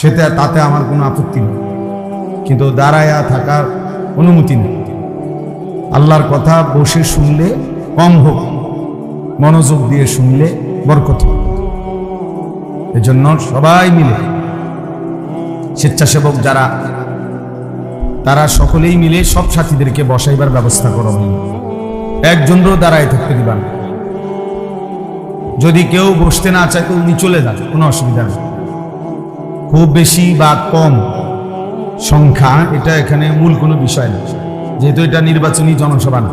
সেটা তাতে আমার কোনো আপত্তি নেই। কিন্তু দাঁড়ায়া থাকার অনুমতি নেই। আল্লাহর কথা বসে শুনলে কম হোক, মনোযোগ দিয়ে শুনলে বরকত। এজন্য সবাই মিলে স্বেচ্ছাসেবক যারা, তারা সকলেই মিলে সব সাথীদেরকে বসাইবার ব্যবস্থা করো। একজনেরও দাঁড়ায় থাকতে দিবা যদি কেউ বসতে না চায় তো উনি চলে যান, কোনো অসুবিধা নেই। খুব বেশি বা কম সংখ্যা, এটা এখানে মূল কোনো বিষয় না। যেহেতু এটা নির্বাচনী জনসভা না,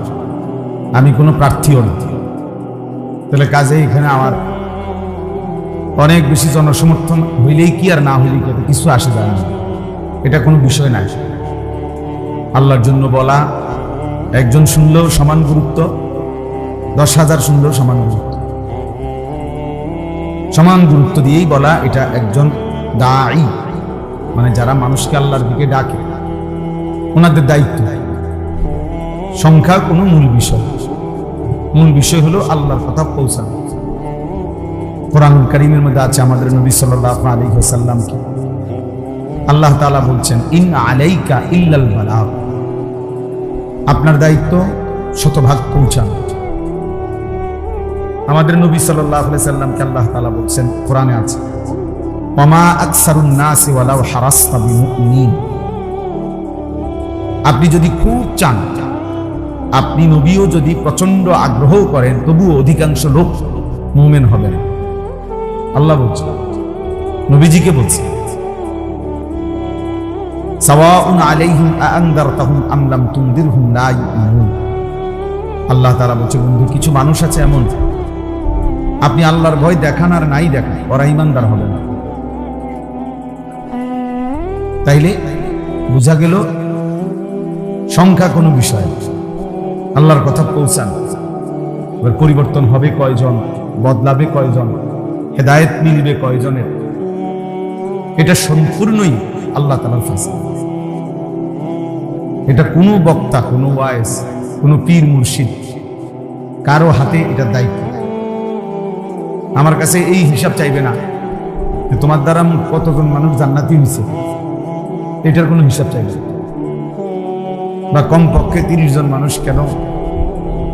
আমি কোনো প্রার্থীও না। তাহলে কাজে এখানে আমার অনেক বেশি জনসমর্থন হইলেই কি আর না হইলেই কি, কিছু আসে যায় না। এটা কোনো বিষয় না। আল্লাহর জন্য বলা, একজন শুনলেও সমান গুরুত্ব, দশ হাজার শুনলেও সমান গুরুত্ব। সমান গুরুত্ব দিয়েই বলা, এটা একজন দায়ী মানে যারা মানুষকে আল্লাহর দিকে ডাকে, ওনাদের দায়িত্ব। সংখ্যা কোনো মূল বিষয় মূল বিষয় হলো আল্লাহর কথা পৌঁছানো। কোরআনুল করিমের মধ্যে আছে আমাদের নবী সাল্লাল্লাহু আলাইহি ওয়াসাল্লামকে। আল্লাহ তাআলা বলছেন ইন আলাইকা ইল্লাল বালাগ। আপনার দায়িত্ব শতভাগ পৌঁছানো। আমাদের নবী সাল্লাল্লাহু আলাইহি সাল্লামকে আল্লাহ তাআলা বলছেন, কোরআনে আছে আপনি যদি খুব চান, আপনি নবীও যদি প্রচণ্ড আগ্রহ করেন, তবুও অধিকাংশ লোক মুমেন হবে না। আল্লাহ বলছে, নবীজিকে বলছে, সাওয়াউন আলাইহিম আআনদারতাহুম আম লাম তুনদিরহুম আল্লাহ তাআলা বলছে, বন্ধু, কিছু মানুষ আছে এমন, আপনি আল্লাহর ভয় দেখান আর নাই দেখান, ওরা ইমানদার হবে না। তাইলে বোঝা গেল সংখ্যা কোনো বিষয় আল্লাহর কথা পৌঁছান। এবার পরিবর্তন হবে কয়জন, বদলাবে কয়জন, হেদায়েত মিলবে কয়জনের? এটা সম্পূর্ণই আল্লাহ তালার ফাঁসা। এটা কোনো বক্তা, কোনো ওয়াইস কোনো পীর মুর্শিদ কারও হাতে এটা দায়িত্ব আমার কাছে এই হিসাব চাইবে না তোমার দ্বারা কতজন মানুষ জান্নাতি হয়েছে এটার কোনো হিসাব চাইবে না। বা কমপক্ষে তিরিশ জন মানুষ কেন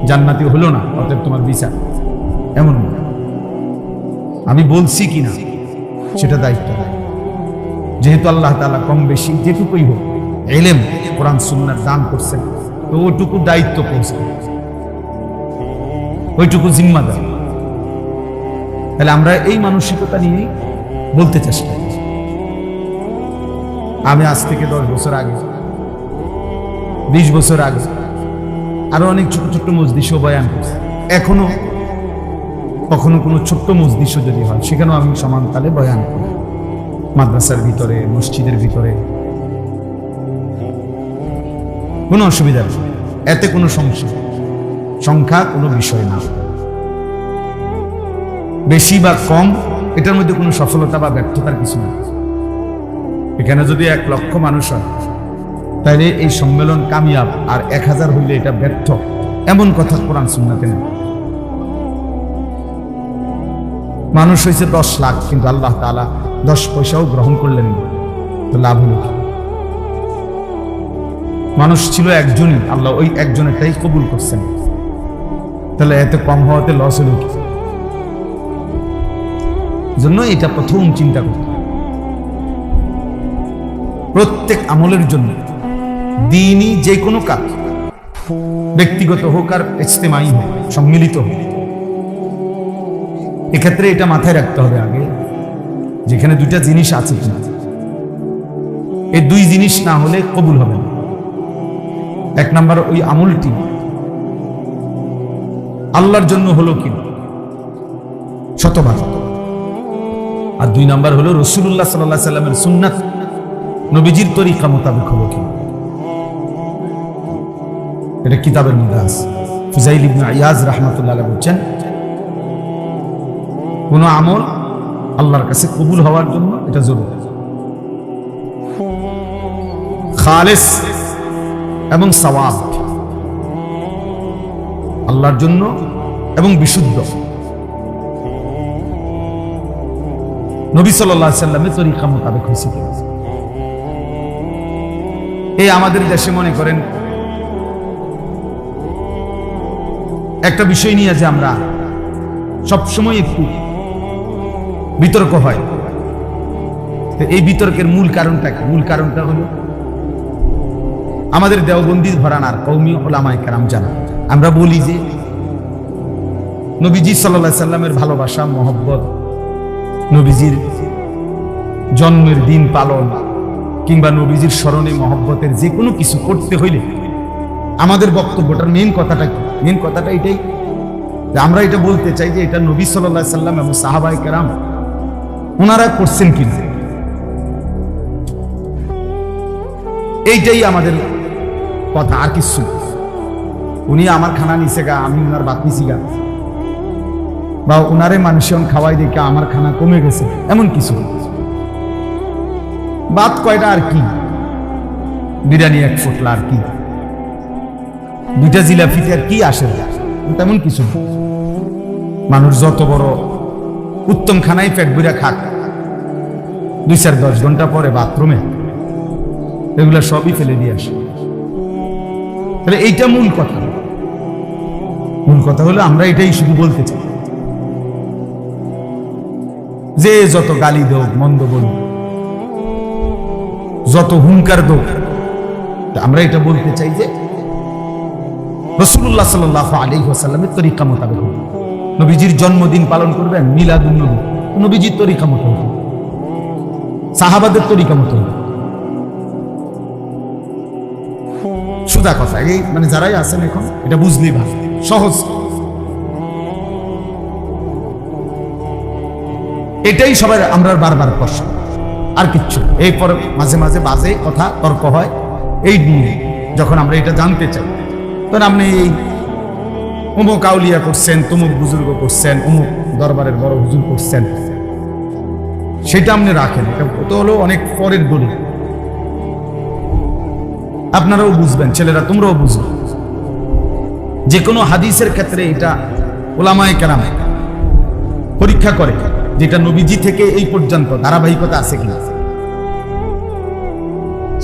জান্নাতি হলো না অতএব তোমার বিচার এমন আমি বলছি কি না, সেটা দায়িত্ব। যেহেতু আল্লাহ তাআলা কম বেশি, যেটুকুই হোক, এলেম, কোরআন, সুন্নার দান করছেন, তো ওইটুকু দায়িত্ব পৌঁছে ওইটুকু জিম্মাদার তাহলে আমরা এই মানসিকতা নিয়েই বলতে চেষ্টা। আমি আজ থেকে দশ বছর আগে, বিশ বছর আগে আরও অনেক ছোট ছোট্ট মজদিসও বয়ান করছি। এখনও কখনো কোনো ছোট্ট মজদিসও যদি হয়, সেখানেও আমি সমান তালে বয়ান করি। মাদ্রাসার ভিতরে, মসজিদের ভিতরে। কোনো অসুবিধা নেই। এতে কোনো সমস্যা সংখ্যা কোনো বিষয় না। বেশি বা কম, এটার মধ্যে কোনো সফলতা বা ব্যর্থতার কিছু নেই। এখানে যদি এক লক্ষ মানুষ হয় তাহলে এই সম্মেলন কামিয়াব আর এক হাজার হইলে এটা ব্যর্থ। এমন কথা কোরআন শুননাতে নেই। মানুষ হয়েছে দশ লাখ, কিন্তু আল্লাহ তাআলা দশ পয়সাও গ্রহণ করলেন তো লাভ হলো? মানুষ ছিল একজনই, আল্লাহ ওই একজনেরটাই কবুল করছেন। তাহলে এত কম হওয়াতে লস হল জন্য এটা প্রথম চিন্তা করতে। প্রত্যেক আমলের জন্য, দিনই যে কোনো কাজ, ব্যক্তিগত হোক আর ইজতেমাই হোক, সম্মিলিত হোক, এক্ষেত্রে এটা মাথায় রাখতে হবে আগে, যেখানে দুইটা জিনিস আছে এই দুই জিনিস না হলে কবুল হবে না। এক নাম্বার, ওই আমলটি আল্লাহর জন্য হলো কি? শতভাগ। আর দুই নাম্বার হলো রসুল্লাহ সাল্লাহ সাল্লামের সুন্নাত নবীজির তরিকা মোতাবেক হলো কি? এটা কিতাবের মধ্যে আছে। ফুজাইল ইবনে ইয়াজ রাহমাতুল্লাহ বলছেন, কোন আমল আল্লাহর কাছে কবুল হওয়ার জন্য এটা জরুরি। খালেস এবং সওয়াব আল্লাহর জন্য এবং বিশুদ্ধ। নবী সাল্লাহ সাল্লামের তরিকা মোতাবেক হয়েছে। এই আমাদের দেশে মনে করেন, একটা বিষয় নিয়ে যে আমরা সবসময় একটু বিতর্ক হয়। এই বিতর্কের মূল কারণটা কি? মূল কারণটা হলো, আমাদের দেওবন্দি ঘরানার কৌমি ওলামায় কেরাম জানা। আমরা বলি যে, নবীজি সাল্লা সাল্লামের ভালোবাসা, মহব্বত, নবীজির জন্মের দিন পালন কিংবা নবীজির স্মরণে মহব্বতের যে কোনো কিছু করতে হইলে আমাদের বক্তব্যটার মেন কথাটা কি? মেন কথাটা এটাই যে আমরা এটা বলতে চাই যে এটা নবী সাল্লাহ সাল্লাম এবং সাহাবাই কেরাম ওনারা করছেন কি না? এইটাই আমাদের কথা, আর কিছু উনি আমার খানা নিছে গা, আমি ওনার বাত নিছি গা। বা ওনারে মানুষজন খাওয়াই দেখে আমার খানা কমে গেছে, এমন কিছু বাত কয়টা আর কি? বিরিয়ানি এক ফুটলা আর কি? দুইটা জিলাপিতে আর কি আসে তেমন কিছু মানুষ যত বড় উত্তম খানাই পেট বুড়া খাক, দুই চার দশ ঘণ্টা পরে বাথরুমে, এগুলা সবই ফেলে দিয়ে আসে। তাহলে এইটা মূল কথা। মূল কথা হলো আমরা এটাই শুধু বলতে চাই। যে যত গালি দোক মন্দ বল যত হুঙ্কার দোক। আমরা এটা বলতে চাই যে রসুল্লাহ সাল আলী সাল্লামের তরিকা মোতাবেক নবীজির জন্মদিন পালন করবেন মিলাদুল নবী। নবীজির তরিকা মতো সাহাবাদের তরিকা মতো। সুদা কথা, এই মানে যারাই আছেন এখন, এটা বুঝলি ভালো সহজ। এটাই সবাই আমরা বারবার প্রশ্ন। আর কিচ্ছু এই পরে মাঝে মাঝে বাজে কথা, তর্ক হয়। এই নিয়ে যখন আমরা এটা জানতে চাই, তখন আপনি এই অমুক আউলিয়া করছেন, তমুক বুজুর্গ করছেন, অমুক দরবারের বড় হুজুর করছেন। সেটা আপনি রাখেন। তো হলো অনেক পরের দলিল। আপনারাও বুঝবেন, ছেলেরা তোমরাও বুঝবে। যে কোনো হাদিসের ক্ষেত্রে এটা ওলামায় কেরাম পরীক্ষা করে। যেটা নবীজি থেকে এই পর্যন্ত ধারাবাহিকতা আছে কিনা?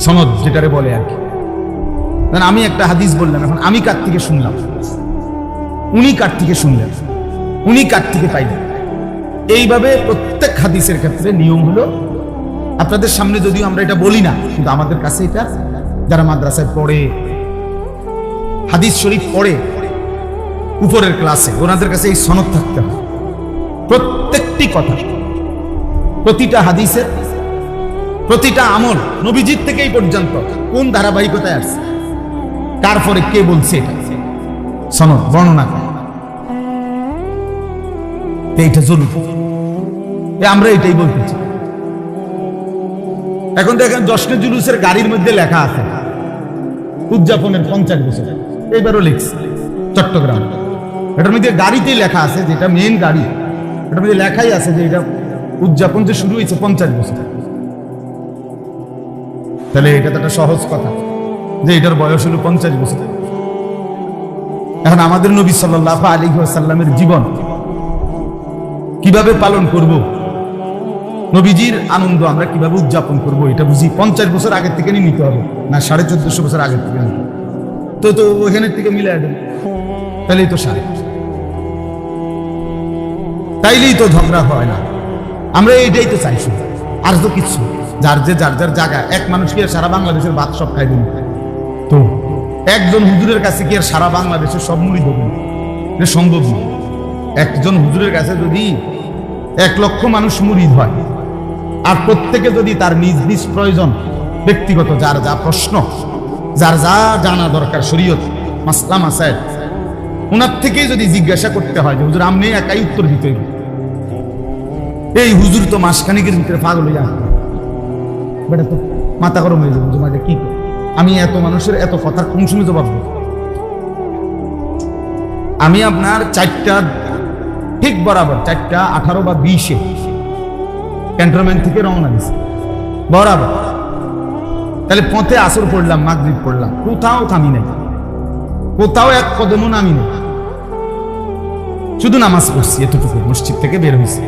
সনদ যেটারে বলে আর কি। আমি একটা হাদিস বললাম, এখন আমি কার থেকে শুনলাম? উনি কার থেকে শুনলেন? উনি কার থেকে পাইলেন? এইভাবে প্রত্যেক হাদিসের ক্ষেত্রে নিয়ম হলো, আপনাদের সামনে যদিও আমরা এটা বলি না, কিন্তু আমাদের কাছে এটা যারা মাদ্রাসায় পড়ে, হাদিস শরীফ পড়ে, উপরের ক্লাসে ওনাদের কাছে এই সনদ থাকতে হয়। প্রত্যেকটি কথা। প্রতিটা হাদিসের প্রতিটা আমল নবীজিৎ থেকে এই পর্যন্ত কোন ধারাবাহিকতায় আসছে, তারপরে কে বলছে এটা। সনদ বর্ণনা করে। এইটা জরুরি আমরা এটাই বলতে চাই। এখন দেখেন জশ্নে জুলুসের গাড়ির মধ্যে লেখা আছে, উদযাপনের পঞ্চাশ বছর। এইবারও লিখছে, চট্টগ্রাম। এটার মধ্যে গাড়িতেই লেখা আছে যেটা মেন গাড়ি। মধ্যে লেখাই আছে যে এটা উদযাপন যে শুরু হয়েছে পঞ্চাশ বছর। তাহলে এটা তো একটা সহজ কথা যে এটার বয়স হলো পঞ্চাশ বছর। এখন আমাদের নবী সাল্লাহ আলী সাল্লামের জীবন কীভাবে পালন করব, নবীজির আনন্দ আমরা কীভাবে উদযাপন করব, এটা বুঝি পঞ্চাশ বছর আগের থেকে নিতে হবে, না সাড়ে চোদ্দশো বছর আগের থেকে তো তো, ওখানের থেকে মিলে দেন তাহলেই তো সাড়ে। তাইলেই তো ঝগড়া হয় না। আমরা এইটাই তো চাই শুধু। আর তো কিছু যার যে, যার যার জায়গা, এক মানুষকে আর সারা বাংলাদেশের ভাত সব দিন তো একজন হুজুরের কাছে কি আর সারা বাংলাদেশের সব মুড়ি দেবেন এটা সম্ভব না। একজন হুজুরের কাছে যদি এক লক্ষ মানুষ মুরিদ হয়, আর প্রত্যেকে যদি তার নিজ নিজ প্রয়োজন, ব্যক্তিগত যার যা প্রশ্ন, যার যা জানা দরকার শরীয়ত, মাসলা মাসায় ওনার থেকেই যদি জিজ্ঞাসা করতে হয় যে, হুজুর, আপনি একাই উত্তর দিতে। এই হুজুর তো মাসখানিকের ভিতরে পাগল হয়ে যাবে। বেটা তো মাথা গরম হয়ে যাবে তোমাকে কি আমি এত মানুষের এত কথার কোন সময় জবাব দেব। আমি আপনার চারটা, ঠিক বরাবর চারটা, আঠারো বা বিশে ক্যান্টনমেন্ট থেকে রওনা দিছি বরাবর। তাহলে পথে আসর পড়লাম, মাগরিব পড়লাম, কোথাও থামি নাই। কোথাও এক কদমও নামি নেই। শুধু নামাজ পড়ছি, এতটুকু। মসজিদ থেকে বের হয়েছি।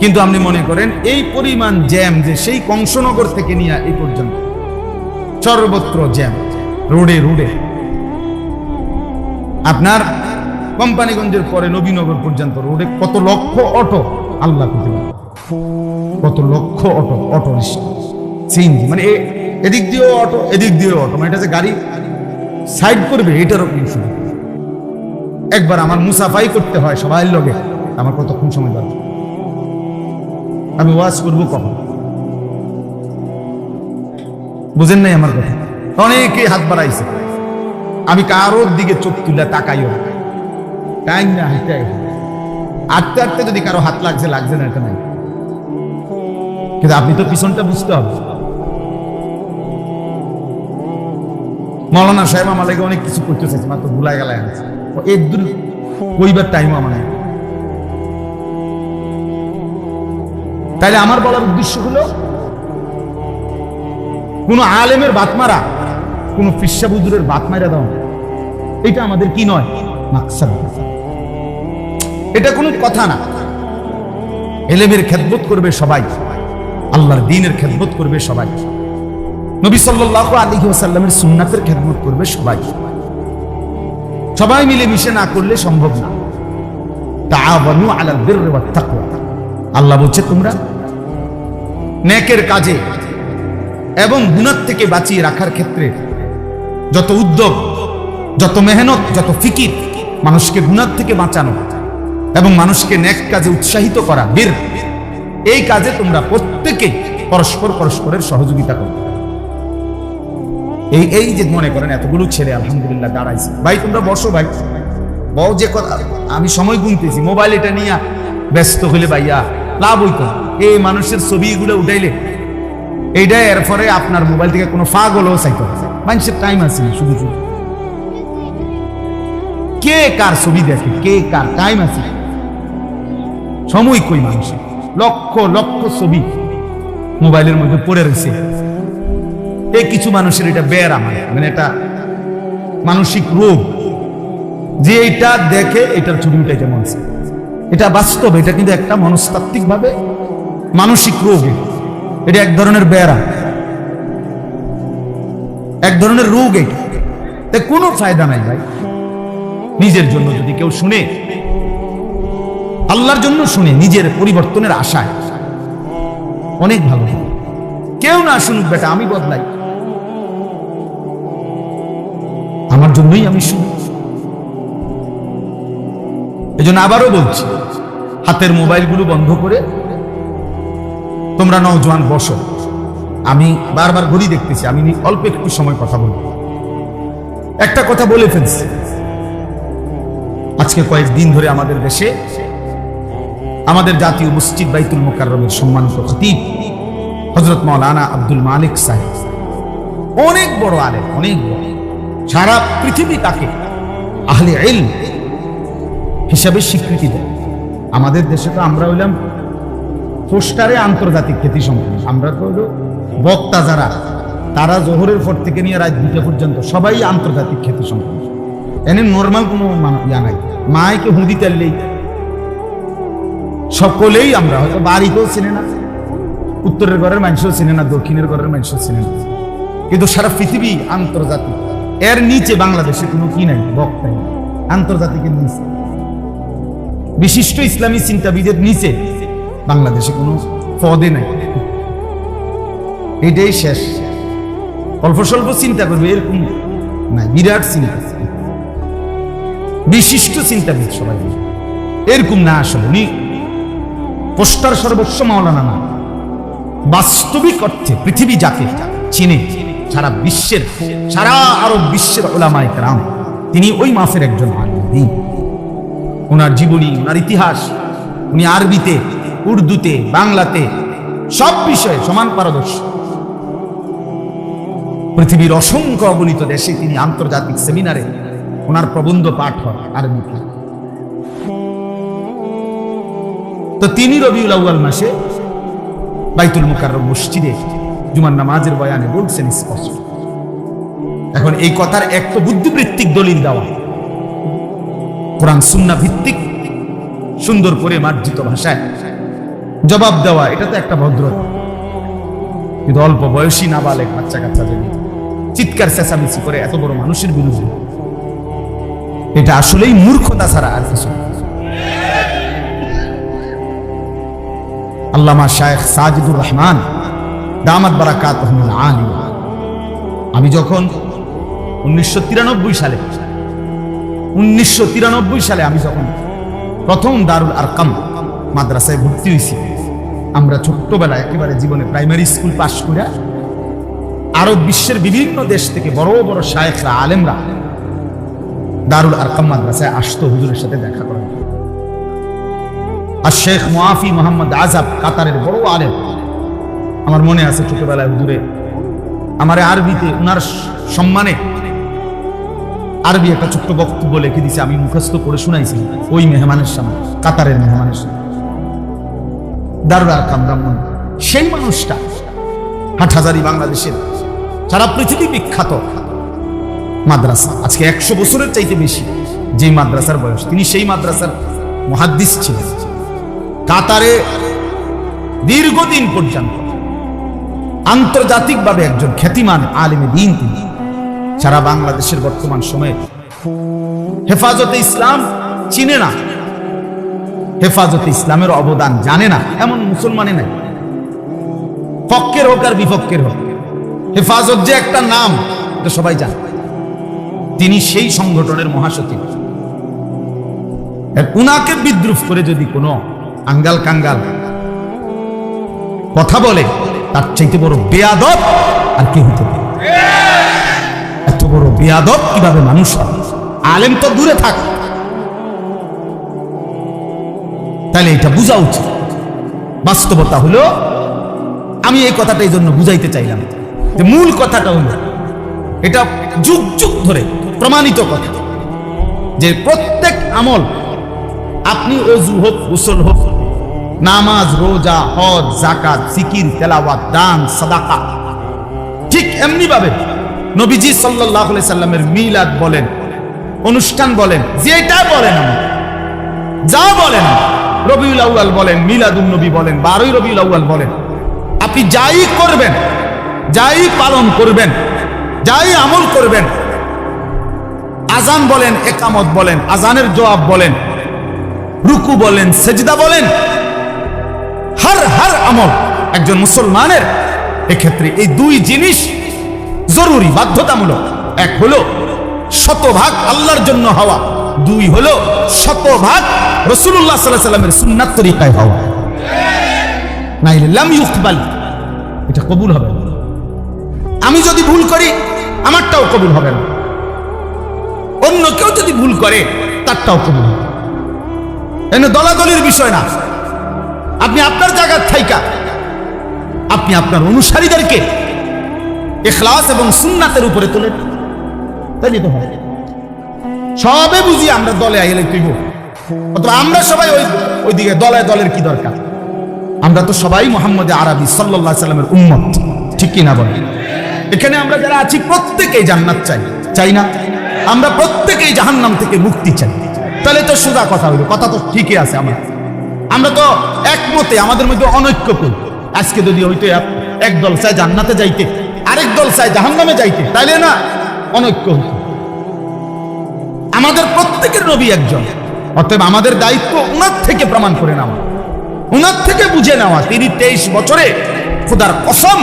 কিন্তু আপনি মনে করেন, এই পরিমাণ জ্যাম যে সেই কংসনগর থেকে নিয়ে এই পর্যন্ত, সর্বত্র জ্যাম, রোডে রোডে। আপনার কোম্পানিগঞ্জের পরে নবীনগর পর্যন্ত রোডে কত লক্ষ অটো, আল্লাহ কত লক্ষ অটো অটো সিএনজি মানে এদিক দিয়েও অটো, এদিক দিয়েও অটো মানে এটা যে গাড়ি সাইড করবে, এটারও কোনো সুযোগ নেই। একবার আমার মুসাফাই করতে হয় সবাই লগে, আমার কতক্ষণ সময় দরকার আমি ওয়াজ করব কখন? বুঝেন নাই আমার কথা? অনেকেই হাত বাড়াইছে। আমি কারোর দিকে চোখ তুলে তাকাইও। টাইম না হাঁটতে আটতে আটতে যদি কারও হাত লাগছে লাগছে না এটা নাই কিন্তু আপনি তো পিছনটা বুঝতে হবে। মৌলানা সাহেব আমার লাগে অনেক কিছু করতে চাইছে, মাত্র ভুলাই গেল এর দূর কইবার টাইম আমার তাইলে আমার বলার উদ্দেশ্য হলো, কোন আলেমের বাত মারা, কোন ফিসা বুজুরের বাত মারা দাও এটা আমাদের কি নয়? এটা কোনো কথা না। এলেমের খেদমত করবে সবাই। আল্লাহর দিনের খেদমত করবে সবাই। নবী সাল্লাল্লাহু আলাইহি ওয়াসাল্লামের সুন্নাতের খেদমত করবে সবাই। সবাই মিলে মিশে না করলে সম্ভব না। তাআওয়ানু আলাল বিররি আল্লাহ বলছে তোমরা নেকের কাজে এবং গুনাহ থেকে বাঁচিয়ে রাখার ক্ষেত্রে যত উদ্যোগ, যত মেহনত, যত ফিকির মানুষকে গুনাহ থেকে বাঁচানো এবং মানুষকে নেক কাজে উৎসাহিত করা, বীর, এই কাজে তোমরা প্রত্যেকে পরস্পর পরস্পরের সহযোগিতা করো এই এই যে মনে করেন এতগুলো ছেলে, আলহামদুলিল্লাহ, দাঁড়াইছে। ভাই, তোমরা বসো, ভাই। বউ যে কথা, আমি সময় গুনতেছি, মোবাইল এটা নিয়ে ব্যস্ত হলে ভাইয়া, লাভ হইতো। এই মানুষের ছবিগুলো উঠাইলে এইটা এর ফলে আপনার মোবাইল থেকে কোনো ফাগ হলেও চাইতে মানুষের টাইম আছে না, শুধু শুধু। কে কার ছবি দেখে, কে কার টাইম আছে? সময় কই মানুষের? লক্ষ লক্ষ ছবি মোবাইলের মধ্যে পড়ে রয়েছে। এই কিছু মানুষের এটা বের আমার মানে এটা মানসিক রোগ। যে এটা দেখে এটার ছবি উঠাইতে মন এটা বাস্তব, এটা কিন্তু একটা মনস্তাত্ত্বিক ভাবে মানসিক রোগ। এটা। এক ধরনের বেড়া এক ধরনের রোগ এটা। তাই কোনো ফায়দা নাই ভাই। নিজের জন্য যদি কেউ শুনে, আল্লাহর জন্য শুনে নিজের পরিবর্তনের আশায়। অনেক ভালো। কেউ না শুনুক বেটা, আমি বদলাই। আমার জন্যই আমি শুনি। এই জন্য আবারও বলছি, হাতের মোবাইলগুলো বন্ধ করে তোমরা নওজোয়ান, বসো। আমি বারবার ঘড়ি দেখতেছি, আমি অল্প একটু সময় কথা বলব একটা কথা বলে ফেলছি। আজকে কয়েকদিন ধরে আমাদের দেশে আমাদের জাতীয় মসজিদ বাইতুল মোকাররমের সম্মানিত খতিব হজরত মৌলানা আব্দুল মালিক সাহেব। অনেক বড় আলেম, অনেক বড়। সারা পৃথিবী তাকে আহলে হিসাবে স্বীকৃতি দেয়। আমাদের দেশে তো আমরা হইলাম পোস্টারে আন্তর্জাতিক খ্যাতি সম্পন্ন। আমরা তো হলো বক্তা যারা, তারা জোহরের পর থেকে নিয়ে দুটা পর্যন্ত সবাই আন্তর্জাতিক খ্যাতি সম্পন্ন। এনে নর্মাল কোনো ইয়া নাই। মাইকে হুঁদি তেললেই সকলেই আমরা হয়তো বাড়িতেও চিনে না, উত্তরের ঘরের মানুষও চিনে না, দক্ষিণের ঘরের মানুষও চিনে না। কিন্তু সারা পৃথিবী আন্তর্জাতিক। এর নিচে বাংলাদেশে কোনো কি নাই বক্তা আন্তর্জাতিকের নিচে। বিশিষ্ট ইসলামী চিন্তাবিদের নিচে বাংলাদেশে কোনো পদে নাই। এটাই শেষ। অল্প স্বল্প চিন্তা করবে, এরকম নাই। বিরাট চিন্তা। বিশিষ্ট চিন্তাবিদ সবাই। এরকম না আসলে। উনি পোস্টার সর্বস্ব মাওলানা না। বাস্তবিক অর্থে পৃথিবী যাকে চিনে, সারা বিশ্বের, সারা আরব বিশ্বের ওলামায় রাম তিনি ওই মাসের একজন আলিম। ওনার জীবনী ওনার ইতিহাস, উনি আরবিতে উর্দুতে, বাংলাতে, সব বিষয়ে সমান পারদর্শী। পৃথিবীর অসংখ্য অগণিত দেশে তিনি আন্তর্জাতিক সেমিনারে ওনার প্রবন্ধ পাঠ হয় আরবিতে তো তিনি রবিউল আউয়াল মাসে বাইতুল মুকাররম মসজিদে জুমার নামাজের বয়ানে বলছেন স্পষ্ট। এখন এই কথার এক তো বুদ্ধিবৃত্তিক দলিল দেওয়া। কোরআন সুন্না ভিত্তিক সুন্দর করে মার্জিত ভাষায় জবাব দেওয়া, এটা তো একটা ভদ্রতা কিন্তু অল্প বয়সী না বালে বাচ্চা কাচ্চা যদি চিৎকার, চেঁচামেচি করে এত বড় মানুষের বিরুদ্ধে, এটা আসলেই মূর্খতা ছাড়া আর কিছু আল্লামা শায়েখ সাজিদুর রহমান, দামাত বারাকাত আলী। আমি যখন উনিশশো তিরানব্বই সালে, উনিশশো তিরানব্বই সালে আমি যখন প্রথম দারুল আরকাম মাদ্রাসায় ভর্তি হয়েছি আমরা ছোট্টবেলায় একেবারে জীবনে প্রাইমারি স্কুল পাশ করে আরব বিশ্বের বিভিন্ন দেশ থেকে বড় বড় শায়েখরা, আলেমরা দারুল আরকাম মাদ্রাসায় আসতো হুজুরের সাথে দেখা করার জন্য। আর শেখ মুআফি মোহাম্মদ আজাব কাতারের বড় আলেম। আমার মনে আছে ছোটবেলায় হুজুরে আমার আরবিতে উনার সম্মানে আরবি একটা ছোট্ট বক্তব্য লিখে দিছে, আমি মুখস্থ করে শুনাইছি ওই মেহমানের সামনে, কাতারের মেহমানের সামনে। দারুল আরকাম ব্রাহ্মণ সেই মানুষটা হাটহাজারি বাংলাদেশের। সারা পৃথিবী বিখ্যাত। মাদ্রাসা। আজকে একশো বছরের চাইতে বেশি যে মাদ্রাসার বয়স। তিনি সেই মাদ্রাসার মহাদ্দিস ছিলেন। কাতারে দীর্ঘদিন পর্যন্ত আন্তর্জাতিকভাবে একজন খ্যাতিমান আলেমে দিন তিনি। সারা বাংলাদেশের বর্তমান সময়ে হেফাজতে ইসলাম চিনে না। হেফাজতে ইসলামের অবদান জানে না, এমন মুসলমানে নাই। পক্ষের হোক আর বিপক্ষের হোক, হেফাজত যে একটা নাম, এটা সবাই জানে। তিনি সেই সংগঠনের মহাসচিব। উনাকে বিদ্রুপ করে যদি কোনো আঙ্গাল কাঙ্গাল কথা বলে, তার চাইতে বড় বেয়াদব আর কে হতে পারে এত বড় বেয়াদব কীভাবে মানুষ? আলেম তো দূরে থাক। তাহলে এটা বোঝা উচিত। বাস্তবতা হলো, আমি এই কথাটা এই জন্য বুঝাইতে চাইলাম। যে মূল কথাটা হলো, এটা যুগ যুগ ধরে প্রমাণিত কথা। যে প্রত্যেক আমল, আপনি অজু হোক, গোসল হোক, নামাজ, রোজা, হজ জাকাত জিকির, তেলাওয়াত, দান, সাদাকা, ঠিক এমনি ভাবে নবীজি আলাইহি সাল্লামের মিলাদ বলেন, অনুষ্ঠান বলেন, যেটা বলেন যা বলেন রবিউল আউয়াল বলেন, মিলাদুন নবী বলেন, বারোই রবিউল আউয়াল বলেন। আপনি যাই করবেন, যাই পালন করবেন, যাই আমল করবেন, আজান বলেন, একামত বলেন, আজানের জবাব বলেন, রুকু বলেন, সেজদা বলেন, হার হার আমল একজন মুসলমানের এক্ষেত্রে এই দুই জিনিস জরুরি, বাধ্যতামূলক। এক হলো শতভাগ আল্লাহর জন্য হওয়া। দুই হলো শতভাগ রসুল্লাহ সাল্লাহ সাল্লামের সুন্নাত তরিকায় হওয়া। নাইলে লাম ইউকবাল। এটা কবুল হবে আমি যদি ভুল করি, আমারটাও কবুল হবে না। অন্য কেউ যদি ভুল করে, তারটাও কবুল হবে এনে দলাদলির বিষয় না। আপনি আপনার জায়গার থাইকা। আপনি আপনার অনুসারীদেরকে এখলাস এবং সুন্নাতের উপরে তোলেন তাই নিতে হয় সবে বুঝি আমরা দলে আইলে তুইব অথবা আমরা সবাই ওই ওইদিকে দলে দলের কি দরকার? আমরা তো সবাই মোহাম্মদ আরবি সাল্লাহ সাল্লামের উম্মত। ঠিক কিনা বলে এখানে আমরা যারা আছি, প্রত্যেকেই জান্নাত চাই। চাই না? আমরা প্রত্যেকেই জাহান্নাম থেকে মুক্তি চাই। তাহলে তো সোজা কথা হইল। কথা তো ঠিকই আছে আমার। আমরা তো একমতে, আমাদের মধ্যে অনৈক্য করি আজকে যদি এক- এক দল চায় জান্নাতে যাইতে, আরেক দল চায় জাহান্নামে যাইতে, তাইলে না, অনৈক্য হইতো। আমাদের প্রত্যেকের নবী একজন। অতএব আমাদের দায়িত্ব ওনার থেকে প্রমাণ করে নেওয়া। ওনার থেকে বুঝে নেওয়া। তিনি তেইশ বছরে খোদার কসম